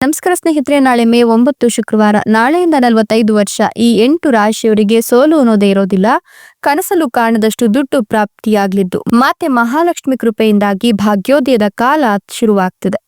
ನಮಸ್ಕಾರ ಸ್ನೇಹಿತರೆ, ನಾಳೆ ಮೇ ಒಂಬತ್ತು ಶುಕ್ರವಾರ, ನಾಳೆಯಿಂದ ನಲವತ್ತೈದು ವರ್ಷ, ಈ ಎಂಟು ರಾಶಿಯವರಿಗೆ ಸೋಲು ಅನ್ನೋದೇ ಇರೋದಿಲ್ಲ. ಕನಸಲು ಕಾಣದಷ್ಟು ದುಡ್ಡು ಪ್ರಾಪ್ತಿಯಾಗಲಿದ್ದು, ಮಾತೆ ಮಹಾಲಕ್ಷ್ಮಿ ಕೃಪೆಯಿಂದಾಗಿ ಭಾಗ್ಯೋದಯದ ಕಾಲ ಶುರುವಾಗ್ತಿದೆ.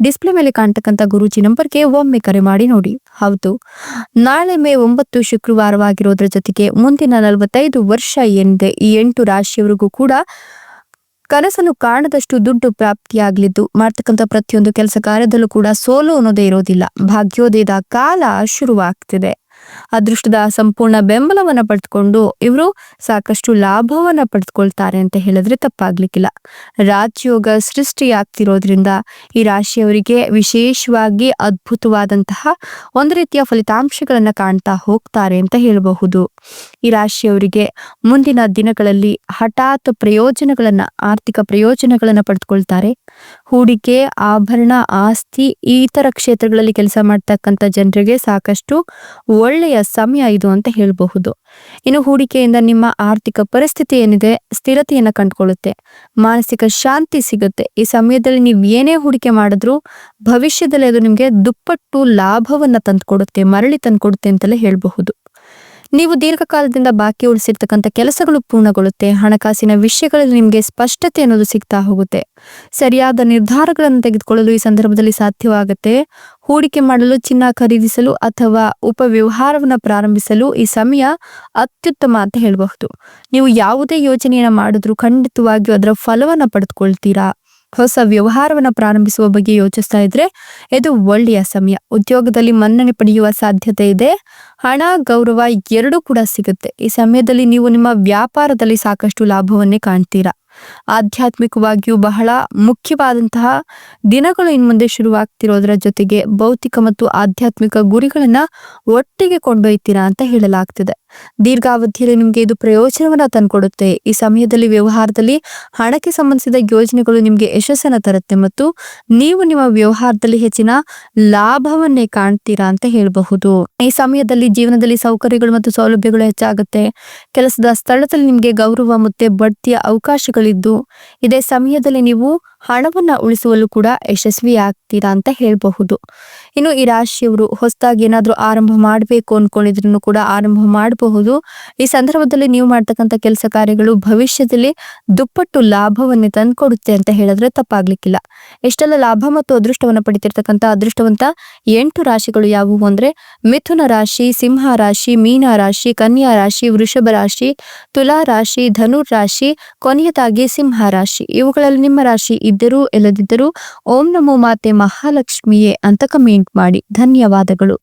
ಡಿಸ್ಪ್ಲೇ ಮೇಲೆ ಕಾಣ್ತಕ್ಕಂಥ ಗುರೂಜಿ ನಂಬರ್ಗೆ ಒಮ್ಮೆ ಕರೆ ಮಾಡಿ ನೋಡಿ. ಹೌದು. ನಾಳೆ ಮೇ ಒಂಬತ್ತು ಶುಕ್ರವಾರವಾಗಿರೋದ್ರ ಜೊತೆಗೆ ಮುಂದಿನ ನಲವತ್ತೈದು ವರ್ಷ ಏನಿದೆ ಈ ಎಂಟು ರಾಶಿಯವರಿಗೂ ಕೂಡ ಕನಸನ್ನು ಕಾಣದಷ್ಟು ದುಡ್ಡು ಪ್ರಾಪ್ತಿಯಾಗಲಿದ್ದು ಮಾಡ್ತಕ್ಕಂಥ ಪ್ರತಿಯೊಂದು ಕೆಲಸ ಕಾರ್ಯದಲ್ಲೂ ಕೂಡ ಸೋಲು ಅನ್ನೋದೇ ಇರೋದಿಲ್ಲ. ಭಾಗ್ಯೋದಯದ ಕಾಲ ಶುರುವಾಗ್ತಿದೆ. ಅದೃಷ್ಟದ ಸಂಪೂರ್ಣ ಬೆಂಬಲವನ್ನ ಪಡೆದುಕೊಂಡು ಇವರು ಸಾಕಷ್ಟು ಲಾಭವನ್ನ ಪಡೆದುಕೊಳ್ತಾರೆ ಅಂತ ಹೇಳಿದ್ರೆ ತಪ್ಪಾಗ್ಲಿಕ್ಕಿಲ್ಲ. ರಾಜಯೋಗ ಸೃಷ್ಟಿಯಾಗ್ತಿರೋದ್ರಿಂದ ಈ ರಾಶಿಯವರಿಗೆ ವಿಶೇಷವಾಗಿ ಅದ್ಭುತವಾದಂತಹ ಒಂದು ರೀತಿಯ ಫಲಿತಾಂಶಗಳನ್ನ ಕಾಣ್ತಾ ಹೋಗ್ತಾರೆ ಅಂತ ಹೇಳಬಹುದು. ಈ ರಾಶಿಯವರಿಗೆ ಮುಂದಿನ ದಿನಗಳಲ್ಲಿ ಹಠಾತ್ ಪ್ರಯೋಜನಗಳನ್ನ, ಆರ್ಥಿಕ ಪ್ರಯೋಜನಗಳನ್ನ ಪಡೆದುಕೊಳ್ತಾರೆ. ಹೂಡಿಕೆ, ಆಭರಣ, ಆಸ್ತಿ ಈ ತರ ಕ್ಷೇತ್ರಗಳಲ್ಲಿ ಕೆಲಸ ಮಾಡ್ತಕ್ಕಂಥ ಜನರಿಗೆ ಸಾಕಷ್ಟು ಒಳ್ಳೆಯ ಸಮಯ ಇದು ಅಂತ ಹೇಳಬಹುದು. ಇನ್ನು ಹೂಡಿಕೆಯಿಂದ ನಿಮ್ಮ ಆರ್ಥಿಕ ಪರಿಸ್ಥಿತಿ ಏನಿದೆ, ಸ್ಥಿರತೆಯನ್ನು ಕಂಡುಕೊಳ್ಳುತ್ತೆ. ಮಾನಸಿಕ ಶಾಂತಿ ಸಿಗುತ್ತೆ. ಈ ಸಮಯದಲ್ಲಿ ನೀವು ಏನೇ ಹೂಡಿಕೆ ಮಾಡಿದ್ರು ಭವಿಷ್ಯದಲ್ಲಿ ಅದು ನಿಮಗೆ ದುಪ್ಪಟ್ಟು ಲಾಭವನ್ನ ತಂದುಕೊಡುತ್ತೆ, ಮರಳಿ ತಂದುಕೊಡುತ್ತೆ ಅಂತಲೇ ಹೇಳಬಹುದು. ನೀವು ದೀರ್ಘಕಾಲದಿಂದ ಬಾಕಿ ಉಳಿಸಿರ್ತಕ್ಕಂಥ ಕೆಲಸಗಳು ಪೂರ್ಣಗೊಳ್ಳುತ್ತೆ. ಹಣಕಾಸಿನ ವಿಷಯಗಳಲ್ಲಿ ನಿಮಗೆ ಸ್ಪಷ್ಟತೆ ಅನ್ನೋದು ಸಿಗ್ತಾ ಹೋಗುತ್ತೆ. ಸರಿಯಾದ ನಿರ್ಧಾರಗಳನ್ನು ತೆಗೆದುಕೊಳ್ಳಲು ಈ ಸಂದರ್ಭದಲ್ಲಿ ಸಾಧ್ಯವಾಗುತ್ತೆ. ಹೂಡಿಕೆ ಮಾಡಲು ಚಿನ್ನ ಖರೀದಿಸಲು ಅಥವಾ ಉಪವ್ಯವಹಾರವನ್ನು ಪ್ರಾರಂಭಿಸಲು ಈ ಸಮಯ ಅತ್ಯುತ್ತಮ ಅಂತ ಹೇಳಬಹುದು. ನೀವು ಯಾವುದೇ ಯೋಜನೆಯನ್ನು ಮಾಡಿದ್ರೂ ಖಂಡಿತವಾಗಿಯೂ ಅದರ ಫಲವನ್ನು ಪಡೆದುಕೊಳ್ತೀರಾ? ಹೊಸ ವ್ಯವಹಾರವನ್ನು ಪ್ರಾರಂಭಿಸುವ ಬಗ್ಗೆ ಯೋಚಿಸ್ತಾ ಇದ್ರೆ, ಇದು ಒಳ್ಳೆಯ ಸಮಯ. ಉದ್ಯೋಗದಲ್ಲಿ ಮನ್ನಣೆ ಪಡೆಯುವ ಸಾಧ್ಯತೆ ಇದೆ. ಹಣ, ಗೌರವ ಎರಡೂ ಕೂಡ ಸಿಗುತ್ತೆ. ಈ ಸಮಯದಲ್ಲಿ ನೀವು ನಿಮ್ಮ ವ್ಯಾಪಾರದಲ್ಲಿ ಸಾಕಷ್ಟು ಲಾಭವನ್ನೇ ಕಾಣ್ತೀರಾ. ಆಧ್ಯಾತ್ಮಿಕವಾಗಿಯೂ ಬಹಳ ಮುಖ್ಯವಾದಂತಹ ದಿನಗಳು ಇನ್ ಮುಂದೆ ಶುರುವಾಗ್ತಿರೋದ್ರ ಜೊತೆಗೆ ಭೌತಿಕ ಮತ್ತು ಆಧ್ಯಾತ್ಮಿಕ ಗುರಿಗಳನ್ನ ಒಟ್ಟಿಗೆ ಕೊಂಡೊಯ್ತೀರಾ ಅಂತ ಹೇಳಲಾಗ್ತಿದೆ. ದೀರ್ಘಾವಧಿಯಲ್ಲಿ ನಿಮ್ಗೆ ಇದು ಪ್ರಯೋಜನವನ್ನ ತಂದ್ಕೊಡುತ್ತೆ. ಈ ಸಮಯದಲ್ಲಿ ವ್ಯವಹಾರದಲ್ಲಿ ಹಣಕ್ಕೆ ಸಂಬಂಧಿಸಿದ ಯೋಜನೆಗಳು ನಿಮ್ಗೆ ಯಶಸ್ಸನ್ನ ತರುತ್ತೆ ಮತ್ತು ನೀವು ನಿಮ್ಮ ವ್ಯವಹಾರದಲ್ಲಿ ಹೆಚ್ಚಿನ ಲಾಭವನ್ನೇ ಕಾಣ್ತೀರಾ ಅಂತ ಹೇಳಬಹುದು. ಈ ಸಮಯದಲ್ಲಿ ಜೀವನದಲ್ಲಿ ಸೌಕರ್ಯಗಳು ಮತ್ತು ಸೌಲಭ್ಯಗಳು ಹೆಚ್ಚಾಗುತ್ತೆ. ಕೆಲಸದ ಸ್ಥಳದಲ್ಲಿ ನಿಮ್ಗೆ ಗೌರವ, ಮತ್ತೆ ಬಡ್ತಿಯ ಅವಕಾಶಗಳಿದ್ದು, ಇದೇ ಸಮಯದಲ್ಲಿ ನೀವು ಹಣವನ್ನ ಉಳಿಸುವಲ್ಲೂ ಕೂಡ ಯಶಸ್ವಿ ಆಗ್ತೀರಾ ಅಂತ ಹೇಳಬಹುದು. ಇನ್ನು ಈ ರಾಶಿಯವರು ಹೊಸದಾಗಿ ಏನಾದರೂ ಆರಂಭ ಮಾಡಬೇಕು ಅನ್ಕೊಂಡಿದ್ರು ಕೂಡ ಆರಂಭ ಮಾಡಬಹುದು. ಈ ಸಂದರ್ಭದಲ್ಲಿ ನೀವು ಮಾಡ್ತಕ್ಕಂಥ ಕೆಲಸ ಕಾರ್ಯಗಳು ಭವಿಷ್ಯದಲ್ಲಿ ದುಪ್ಪಟ್ಟು ಲಾಭವನ್ನೇ ತಂದುಕೊಡುತ್ತೆ ಅಂತ ಹೇಳಿದ್ರೆ ತಪ್ಪಾಗ್ಲಿಕ್ಕಿಲ್ಲ. ಎಷ್ಟೆಲ್ಲ ಲಾಭ ಮತ್ತು ಅದೃಷ್ಟವನ್ನ ಪಡಿತಿರ್ತಕ್ಕಂಥ ಅದೃಷ್ಟವಂತ ಎಂಟು ರಾಶಿಗಳು ಯಾವುವು ಅಂದ್ರೆ ಮಿಥುನ ರಾಶಿ, ಸಿಂಹ ರಾಶಿ, ಮೀನ ರಾಶಿ, ಕನ್ಯಾ ರಾಶಿ, ವೃಷಭ ರಾಶಿ, ತುಲಾ ರಾಶಿ, ಧನುರ್ ರಾಶಿ, ಕೊನೆಯದಾಗಿ ಸಿಂಹ ರಾಶಿ. ಇವುಗಳಲ್ಲಿ ನಿಮ್ಮ ರಾಶಿ ಇದ್ದರೂ ಇಲ್ಲದಿದ್ದರೂ ಓಂ ನಮೋ ಮಾತೆ ಮಹಾಲಕ್ಷ್ಮಿಯೇ ಅಂತ ಕಮೆಂಟ್ ಮಾಡಿ. ಧನ್ಯವಾದಗಳು.